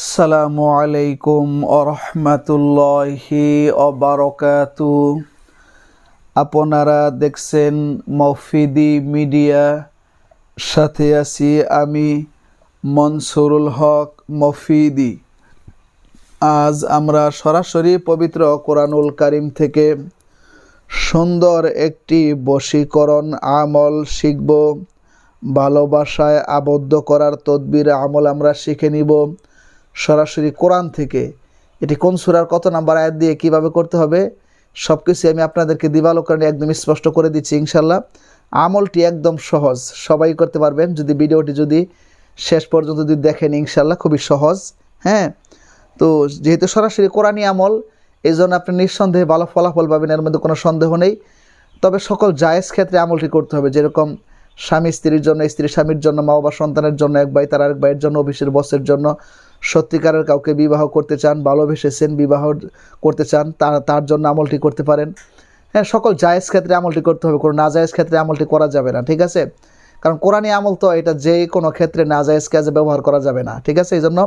আসসালামু আলাইকুম আরহামাতুল্লাহি অবারকাতু আপনারা দেখছেন মফিদি মিডিয়া, সাথে আছি আমি মনসুরুল হক মফিদি। আজ আমরা সরাসরি পবিত্র কোরআনুল কারিম থেকে সুন্দর একটি বশীকরণ আমল শিখব। ভালোবাসায় আবদ্ধ করার তদবির আমল আমরা শিখে নিব। সরাসরি কোরআন থেকে। এটি কোন সুরার কত নাম্বার আয়াত দিয়ে কীভাবে করতে হবে সব কিছু আমি আপনাদেরকে দিবালোকরণে একদম স্পষ্ট করে দিচ্ছি ইনশাল্লাহ আমলটি একদম সহজ, সবাই করতে পারবেন। যদি ভিডিওটি যদি শেষ পর্যন্ত যদি দেখেন ইনশাল্লাহ খুবই সহজ হ্যাঁ? তো যেহেতু সরাসরি কোরআনই আমল এই জন্য আপনি নিঃসন্দেহে ভালো ফলাফল পাবেন, এর মধ্যে কোনো সন্দেহ নেই। তবে সকল জায়েজ ক্ষেত্রে আমলটি করতে হবে। যেরকম স্বামী স্ত্রীর জন্য, স্ত্রী স্বামীর জন্য মা বাবা সন্তানের জন্য, এক ভাই তার আরেক ভাইয়ের জন্য, অফিসের বসের জন্য সত্যিকারের কাউকে বিবাহ করতে চান ভালোবেসেছেন বিবাহ করতে চান, তার তার জন্য আমলটি করতে পারেন। হ্যাঁ সকল জায়েজ ক্ষেত্রে আমলটি করতে হবে, কোনো নাজায়েজ ক্ষেত্রে আমলটি করা যাবে না, ঠিক আছে? কারণ কোরআনী আমল তো এটা যে কোনো ক্ষেত্রে নাজায়েজ কাজে ব্যবহার করা যাবে না, ঠিক আছে? এই জন্য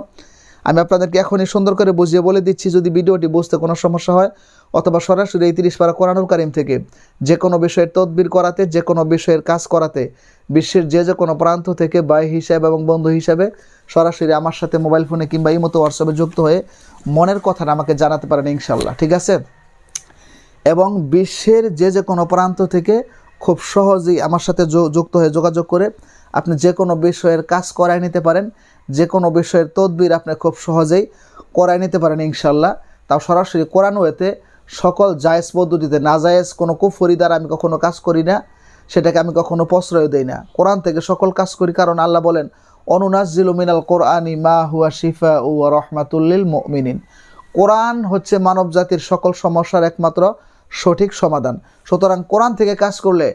আমি আপনাদেরকে এখনই সুন্দর করে বুঝিয়ে বলে দিচ্ছি, যদি ভিডিওটি বুঝতে কোনো সমস্যা হয় অথবা সরাসরি এই তিরিশ পারা কোরআনুল কারিম থেকে যে কোনো বিষয়ের তদবির করাতে, যে কোনো বিষয়ের কাজ করাতে, বিশ্বের যে যে কোনো প্রান্ত থেকে বাই হিসাবে এবং বন্ধু হিসাবে সরাসরি আমার সাথে মোবাইল ফোনে কিংবা এই মতো হোয়াটসঅ্যাপে যুক্ত হয়ে মনের কথাটা আমাকে জানাতে পারেন ইনশাল্লাহ ঠিক আছে? এবং বিশ্বের যে যে কোনো প্রান্ত থেকে খুব সহজেই আমার সাথে যুক্ত হয়ে যোগাযোগ করে আপনি যে কোনো বিষয়ের কাজ করায় নিতে পারেন, যে কোনো বিষয়ের তদবির আপনি খুব সহজেই করায় নিতে পারেন ইনশাল্লাহ তাও সরাসরি কোরআন ওয়েতে সকল জায়েজ পদ্ধতিতে না জায়েজ কোনো কুফরি দ্বারা আমি কখনো কাজ করি না, সেটাকে আমি কখনো প্রশ্রয় দেই না। কোরআন থেকে সকল কাজ করি কারণ আল্লাহ বলেন অনুনাজিল মিনাল কোরআনি মা হুয়া শিফা ও রহমাতুল্লিল মুমিনিন। কোরআন হচ্ছে মানব জাতির সকল সমস্যার একমাত্র সঠিক সমাধান। সুতরাং কোরআন থেকে কাজ করলে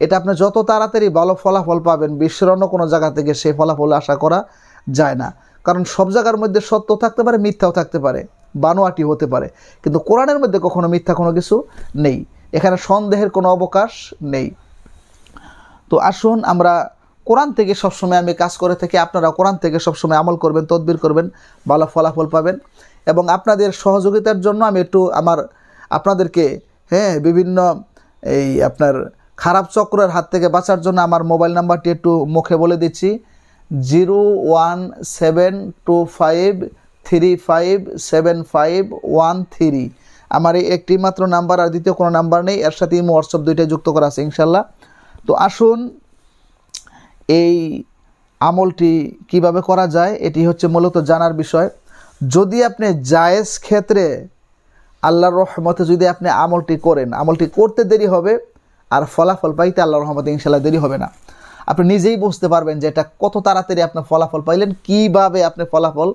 এটা আপনি যত তাড়াতাড়ি ভালো ফলাফল পাবেন, বিশ্বের অন্য কোনো জায়গা থেকে সেই ফলাফল আশা করা যায় না। কারণ সব জায়গার মধ্যে সত্য থাকতে পারে, মিথ্যাও থাকতে পারে। বানোয়াটি হতে পারে। কিন্তু কোরআনের মধ্যে কখনো মিথ্যা কোনো কিছু নেই। এখানে সন্দেহের কোনো অবকাশ নেই। তো আসুন আমরা কোরআন থেকে সবসময় আমি কাজ করে থাকি। আপনারা কোরআন থেকে সবসময় আমল করবেন, তদবির করবেন, ভালো ফলাফল পাবেন। এবং আপনাদের সহযোগিতার জন্য আমি একটু আমার আপনাদেরকে হ্যাঁ বিভিন্ন এই আপনার খারাপ চক্রের হাত থেকে বাঁচার জন্য আমার মোবাইল নাম্বারটি একটু মুখে বলে দিচ্ছি। Zero one seven two five three five seven five one three আমার এই একটি মাত্র নাম্বার আর দ্বিতীয় কোনো নাম্বার নেই, এর সাথে হোয়াটসঅ্যাপ দুইটাই যুক্ত করা আছে ইনশাল্লাহ তো আসুন, এই আমলটি কীভাবে করা যায়, এটি হচ্ছে মূলত জানার বিষয়। যদি আপনি জায়েজ ক্ষেত্রে আল্লাহর রহমতে যদি আপনি আমলটি করেন, আমলটি করতে দেরি হবে, আর ফলাফল পাইতে আল্লাহর রহমতে ইনশাল্লাহ দেরি হবে না। আপনি নিজেই বুঝতে পারবেন যে এটা কত তাড়াতাড়ি আপনি ফলাফল পাইলেন, কীভাবে আপনি ফলাফল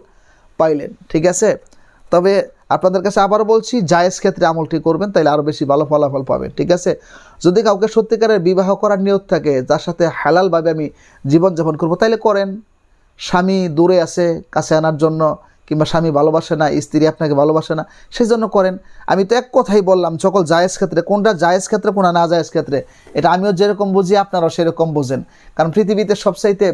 পাইলেন, ঠিক আছে? তবে আপনাদের কাছে আবারও বলছি, জায়েজ ক্ষেত্রে আমলটি করবেন তাহলে আরও বেশি ভালো ফলাফল পাবেন, ঠিক আছে? যদি কাউকে সত্যিকারের বিবাহ করার নিয়ত থাকে, যার সাথে হালালভাবে আমি জীবনযাপন করব, তাইলে করেন। স্বামী দূরে আছে, কাছে আনার জন্য, কিংবা স্বামী ভালোবাসে না, স্ত্রী আপনাকে ভালোবাসে না সেই জন্য করেন। আমি তো এক কথাই বললাম, সকল জায়েজ ক্ষেত্রে, কোনটা জায়েজ ক্ষেত্রে, কোনটা না জায়েজ ক্ষেত্রে, এটা আমিও যেরকম বুঝি, আপনারাও সেরকম বোঝেন। কারণ পৃথিবীতে সবচাইতে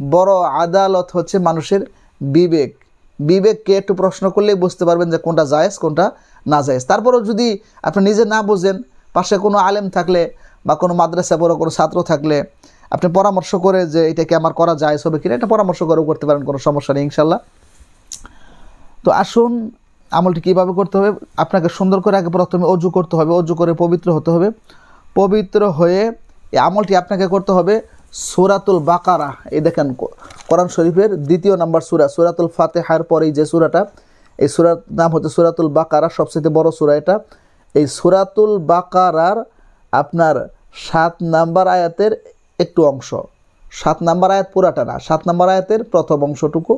বড় আদালত হচ্ছে মানুষের বিবেক। বিবেককে একটু প্রশ্ন করলেই বুঝতে পারবেন যে কোনটা জায়েজ, কোনটা না জায়েজ। তারপরেও যদি আপনি নিজে না বোঝেন, পাশে কোনো আলেম থাকলে বা কোনো মাদ্রাসা বড় কোনো ছাত্র থাকলে আপনি পরামর্শ করে যে এটাকে আমার করা যায় হবে কিনা, এটা পরামর্শ করেও করতে পারেন, কোনো সমস্যা নেই, ইনশাল্লাহ। তো আসুন, আমলটি কীভাবে করতে হবে? আপনাকে সুন্দর করে আগে প্রথমে অজু করতে হবে, অজু করে পবিত্র হতে হবে। পবিত্র হয়ে এই আমলটি আপনাকে করতে হবে সুরাতুল বাকারা, এই দেখেন কোরআন শরীফের দ্বিতীয় নাম্বার সুরা, সুরাতুল ফাতেহার পরেই যে সুরাটা, এই সুরার নাম হচ্ছে সুরাতুল বাকারা সবচেয়ে বড় সুরা এটা। এই সুরাতুল বাকারার আপনার সাত নাম্বার আয়াতের একটু অংশ, সাত নাম্বার আয়াত পুরাটা না, সাত নাম্বার আয়াতের প্রথম অংশটুকু।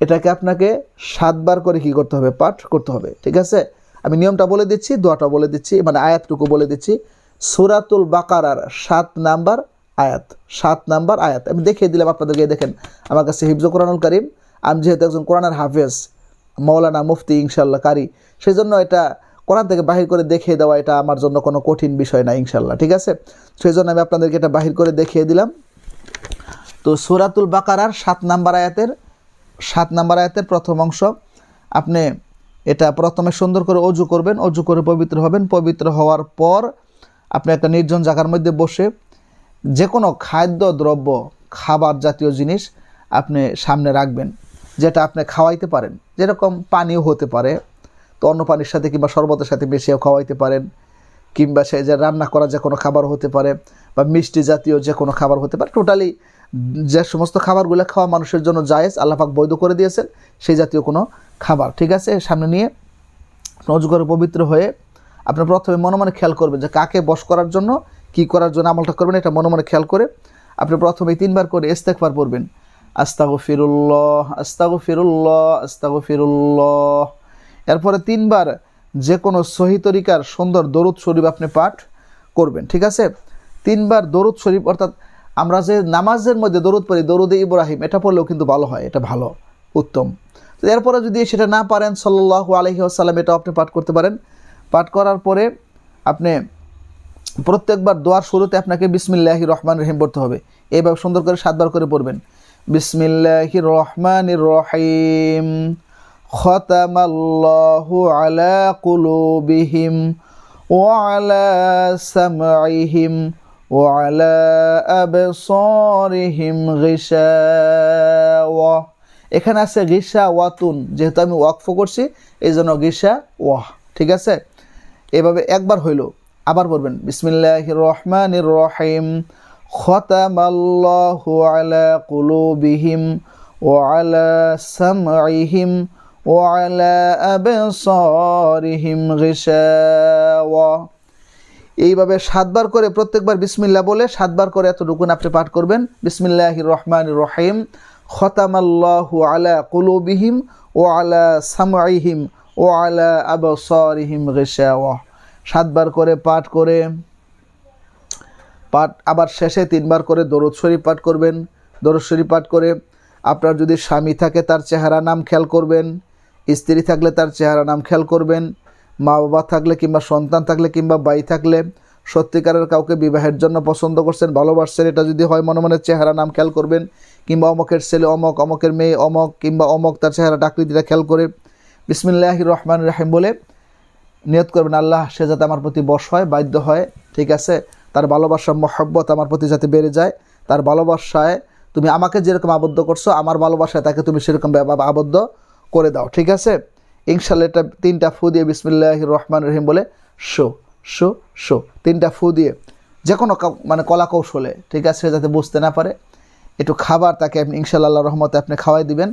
এটাকে আপনাকে সাতবার করে কি করতে হবে? পাঠ করতে হবে, ঠিক আছে? আমি নিয়মটা বলে দিচ্ছি, দোয়াটা বলে দিচ্ছি মানে আয়াতটুকু বলে দিচ্ছি। সুরাতুল বাকারার সাত নাম্বার আয়াত, সাত নাম্বার আয়াত। আমি দেখিয়ে দিলাম আপনাদেরকে দেখেন, আমার কাছে হিফজ কোরআনুল করিম, আমি যেহেতু একজন কোরআনের হাফেজ মৌলানা মুফতি ইনশাল্লাহ কারি সেই জন্য এটা কোরআন থেকে বাহির করে দেখিয়ে দেওয়া এটা আমার জন্য কোনো কঠিন বিষয় না ইনশাল্লাহ ঠিক আছে? সেই জন্য আমি আপনাদেরকে এটা বাহির করে দেখিয়ে দিলাম। তো সুরাতুল বাকারার সাত নাম্বার আয়াতের, সাত নাম্বার আয়াতের প্রথম অংশ, আপনি এটা প্রথমে সুন্দর করে অজু করবেন, অজু করে পবিত্র হবেন, পবিত্র হওয়ার পর আপনি একটা নির্জন জায়গার মধ্যে বসে যে কোনো খাদ্য, দ্রব্য, খাবার জাতীয় জিনিস আপনি সামনে রাখবেন, যেটা আপনি খাওয়াইতে পারেন। যেরকম পানিও হতে পারে, তো অন্য পানির সাথে কিংবা শরবতের সাথে মিশিয়েও খাওয়াইতে পারেন, কিংবা সে যে রান্না করা যে কোনো খাবার হতে পারে, বা মিষ্টি জাতীয় যে কোনো খাবার হতে পারে টোটালি যে সমস্ত খাবারগুলো খাওয়া মানুষের জন্য জায়েজ আল্লাপাক বৈধ করে দিয়েছেন, সেই জাতীয় কোনো খাবার। ঠিক আছে? সামনে নিয়ে নজু করে পবিত্র হয়ে আপনি প্রথমে মনে মনে খেয়াল করবেন যে কাকে বশ করার জন্য কি করার জন্য আমলটা করবেন এটা মনে মনে খেয়াল করে আপনি প্রথমে তিনবার করে ইস্তেকবার পড়বেন। আস্তাগো ফিরুল্লাহ আস্তাগো ফিরুল্লাহ আস্তাগো ফিরুল্লাহ এরপরে তিনবার যে কোনো সহি তরিকার সুন্দর দরুদ শরীফ আপনি পাঠ করবেন, ঠিক আছে? তিনবার দরুদ শরীফ, অর্থাৎ আমরা যে নামাজের মধ্যে দরুদ পড়ি, দরুদে ইব্রাহিম, এটা পড়লেও কিন্তু ভালো হয়, এটা ভালো, উত্তম। তো এরপরে যদি সেটা না পারেন সাল্লাহ আলহি আসাল্লাম এটা আপনি পাঠ করতে পারেন। পাঠ করার পরে আপনি প্রত্যেকবার দোয়ার শুরুতে আপনাকে বিসমিল্লাহি রহমান রহিম পড়তে হবে এইভাবে সুন্দর করে সাতবার করে পড়বেন বিসমিল্লাহি রহমান রহিম খতামাল্লাহু আলা কুলুবিহিম وعلى سمعهم وعلى أبصارهم غشاوة এখানে আছে গিসা ওয়াতুন যেহেতু আমি ওয়াকফ করছি এই জন্য গিসা ওয়াহ ঠিক আছে এভাবে একবার হইল আবার বলবেন বিসমিল্লাহ রহমান রহিম খতামাল্লাহু আলা কুলুবিহিম ও আলা সামঈহিম ও আলা আবসারিহিম গিশাওয়া। এইভাবে সাতবার করে, প্রত্যেকবার বিসমিল্লাহ বলে সাতবার করে এত এতটুকুন আপনি পাঠ করবেন বিসমিল্লাহ রহমান রহিম খতামাল্লাহু আলা কুলুবিহিম ও আলা সামঈহিম ও আলা আবসারিহিম গিশাওয়া। সাতবার করে পাঠ করে, পাঠ আবার শেষে তিনবার করে দরুদ শরীফ পাঠ করবেন। দরুদ শরীফ পাঠ করে আপনার যদি স্বামী থাকে তার চেহারা নাম খেয়াল করবেন, স্ত্রী থাকলে তার চেহারা নাম খেয়াল করবেন মা বাবা থাকলে কিংবা সন্তান থাকলে কিংবা বাই থাকলে সত্যিকারের কাউকে বিবাহের জন্য পছন্দ করছেন, ভালোবাসছেন, এটা যদি হয় মনে মনে চেহারা নাম খেয়াল করবেন, কিংবা অমকের ছেলে অমক, অমকের মেয়ে অমক, কিংবা অমক তার চেহারা ডাকৃতিটা খেয়াল করে। বিসমিল্লাহ রহমান রাহিম বলে নিয়ত করবেন, আল্লাহ সে যাতে আমার প্রতি বশ হয়, বাধ্য হয়, ঠিক আছে? তার ভালোবাসা, মহব্বত আমার প্রতি যাতে বেড়ে যায়, তার ভালোবাসায় তুমি আমাকে যেরকম আবদ্ধ করছ, আমার ভালোবাসায় তাকে তুমি সেরকম আবদ্ধ করে দাও, ঠিক আছে? ইনশাল্লাহ এটা তিনটা ফু দিয়ে বিসমিল্লাহ রহমান রহিম বলে শো শো শো, তিনটা ফু দিয়ে যে কোনো মানে কলা কৌশলে, ঠিক আছে? সে যাতে বুঝতে না পারে। একটু খাবার তাকে আপনি ইনশাল্লাহ রহমতে আপনি খাওয়াই দিবেন।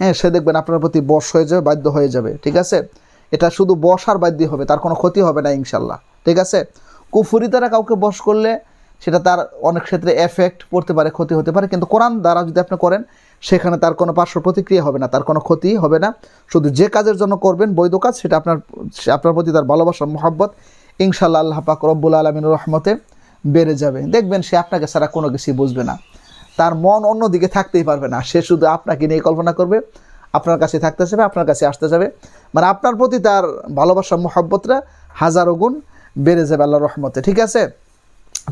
হ্যাঁ সে দেখবেন আপনার প্রতি বশ হয়ে যাবে, বাধ্য হয়ে যাবে, ঠিক আছে? এটা শুধু বসার বাধ্য হবে, তার কোনো ক্ষতি হবে না ইনশাল্লাহ ঠিক আছে? কুফুরি দ্বারা কাউকে বশ করলে সেটা তার অনেক ক্ষেত্রে এফেক্ট পড়তে পারে, ক্ষতি হতে পারে, কিন্তু কোরআন দ্বারা যদি আপনি করেন, সেখানে তার কোনো পার্শ্ব প্রতিক্রিয়া হবে না, তার কোনো ক্ষতি হবে না। শুধু যে কাজের জন্য করবেন, বৈধ কাজ, সেটা আপনার আপনার প্রতি তার ভালোবাসা, মহাব্বত ইনশাল্লাহ আল্লাহ পাক রব্বুল আলমিনের রহমতে বেড়ে যাবে। দেখবেন সে আপনাকে ছাড়া কোনো কিছুই বুঝবে না। তার মন অন্যদিকে থাকতেই পারবে না। সে শুধু আপনাকে নিয়ে কল্পনা করবে আপনার কাছে থাকতে যাবে আপনার কাছে আসতে যাবে মানে আপনার প্রতি তার ভালোবাসা, মহব্বতটা হাজারো গুণ বেড়ে যাবে আল্লাহ রহমতে, ঠিক আছে?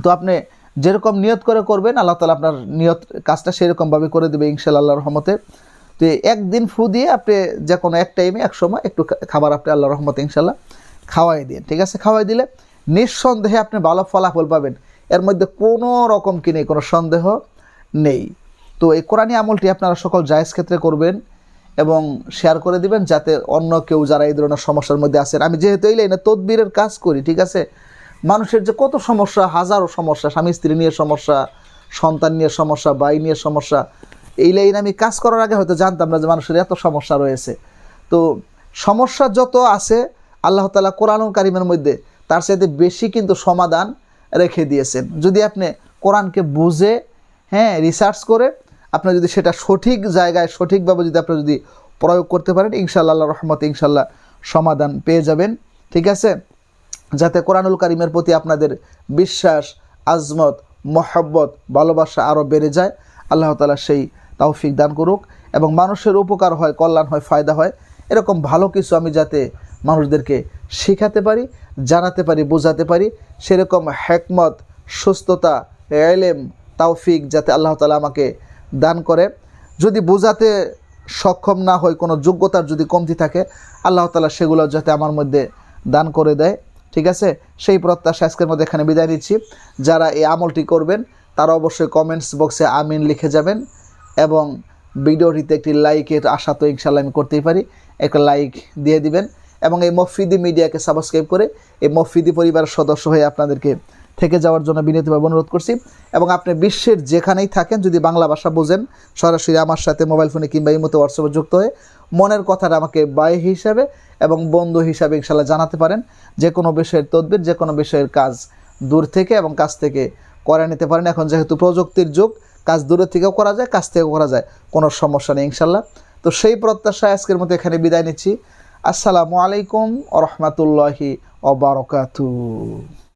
তো আপনি যেরকম নিয়ত করে করবেন, আল্লাহ তালা আপনার নিয়ত, কাজটা সেরকমভাবে করে দেবে ইনশাল্লাহ আল্লাহ রহমতে। তো একদিন ফু দিয়ে আপনি যে কোনো এক টাইমে এক সময় একটু খাবার আপনি আল্লাহ রহমতে ইনশাল্লাহ খাওয়াই দিন, ঠিক আছে? খাওয়াই দিলে নিঃসন্দেহে আপনি ভালো ফলাফল পাবেন। এর মধ্যে কোনো রকম কি নেই, কোনো সন্দেহ নেই। তো এই কোরআনী আমলটি আপনারা সকল জায়েজ ক্ষেত্রে করবেন। এবং শেয়ার করে দিবেন যাতে অন্য কেউ যারা এই ধরনের সমস্যার মধ্যে আছেন আমি যেহেতু এই লাইনে তদবিরের কাজ করি, ঠিক আছে? মানুষের যে কত সমস্যা, হাজারো সমস্যা, স্বামী স্ত্রী নিয়ে সমস্যা, সন্তান নিয়ে সমস্যা বাই নিয়ে সমস্যা, এই লাইনে আমি কাজ করার আগে হয়তো জানতাম না যে মানুষের এত সমস্যা রয়েছে। তো সমস্যা যত আছে, আল্লাহ তালা কোরআন কারিমের মধ্যে তার সাথে বেশি কিন্তু সমাধান রেখে দিয়েছেন। যদি আপনি কোরআনকে বুঝে হ্যাঁ রিসার্চ করে আপনি যদি সেটা সঠিক জায়গায়, সঠিকভাবে যদি আপনি যদি প্রয়োগ করতে পারেন ইনশাল্লাহ রহমতে ইনশাল্লাহ সমাধান পেয়ে যাবেন। ঠিক আছে? যাতে কোরআনুল কারিমের প্রতি আপনাদের বিশ্বাস, আজমত, মহব্বত, ভালোবাসা আরও বেড়ে যায়। আল্লাহ তালা সেই তাওফিক দান করুক এবং মানুষের উপকার হয়, কল্যাণ হয়, ফায়দা হয়। এরকম ভালো কিছু আমি যাতে মানুষদেরকে শেখাতে পারি, জানাতে পারি, বোঝাতে পারি, সেরকম হেকমত, সুস্থতা, এলেম তাওফিক যাতে আল্লাহ তালা আমাকে দান করে। যদি বোঝাতে সক্ষম না হয়, কোনো যোগ্যতার যদি কমতি থাকে, আল্লাহ তালা সেগুলো যাতে আমার মধ্যে দান করে দেয়। ঠিক আছে? সেই প্রত্যাশা আজকের মধ্যে এখানে বিদায় নিচ্ছি। যারা এই আমলটি করবেন, তারা অবশ্যই কমেন্টস বক্সে আমিন লিখে যাবেন এবং ভিডিওটিতে একটি লাইকের আশা তো ইনশাল্লাহ আমি করতেই পারি। একটা লাইক দিয়ে দিবেন এবং এই মফিদি মিডিয়াকে সাবস্ক্রাইব করে এই মফিদি পরিবারের সদস্য হয়ে আপনাদেরকে থেকে যাওয়ার জন্য বিনীতভাবে অনুরোধ করছি এবং আপনি বিশ্বের যেখানেই থাকেন, যদি বাংলা ভাষা বোঝেন, সরাসরি আমার সাথে মোবাইল ফোনে কিংবা এই মতো হোয়াটসঅ্যাপে যুক্ত হয়ে মনের কথাটা আমাকে বাই হিসাবে এবং বন্ধু হিসাবে ইনশাল্লাহ জানাতে পারেন। যে কোনো বিষয়ের তদবির যে কোনো বিষয়ের কাজ দূর থেকে এবং কাজ থেকে করে নিতে পারেন। এখন যেহেতু প্রযুক্তির যুগ, কাজ দূরের থেকেও করা যায়, কাজ থেকেও করা যায়, কোনো সমস্যা নেই ইনশাল্লাহ তো সেই প্রত্যাশায় আজকের মতো এখানে বিদায় নিচ্ছি। আসসালামু আলাইকুম রহমতুল্লাহি অবরকাতু